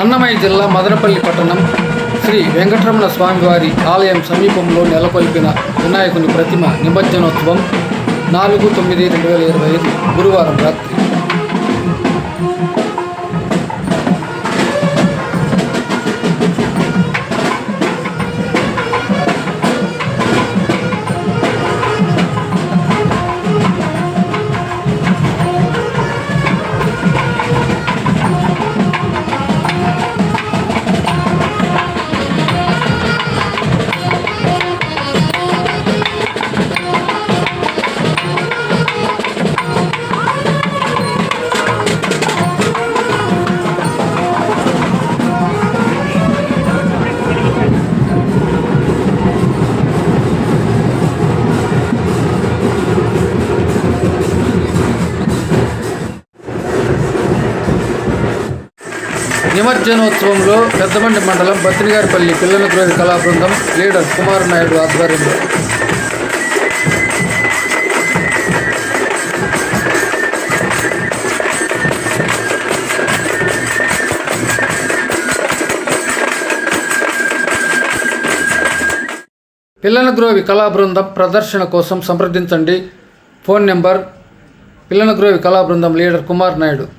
అన్నమయ్య జిల్లా మదనపల్లి పట్టణం శ్రీ వెంకటరమణ స్వామివారి ఆలయం సమీపంలో నెలకొల్పిన వినాయకుని ప్రతిమ నిమజ్జనోత్సవం నాలుగు తొమ్మిది రెండు వేల ఇరవై ఐదు గురువారం రాత్రి. నిమజ్జనోత్సవంలో పెద్దమండి మండలం బత్తినిగారిపల్లి పిల్లల గ్రోవి కళా బృందం లీడర్ కుమార్ నాయుడు ఆధ్వర్యంలో. పిల్లల గ్రోవి కళా బృందం ప్రదర్శన కోసం సంప్రదించండి. ఫోన్ నెంబర్ పిల్లల గ్రోవి కళా బృందం లీడర్ కుమార్ నాయుడు.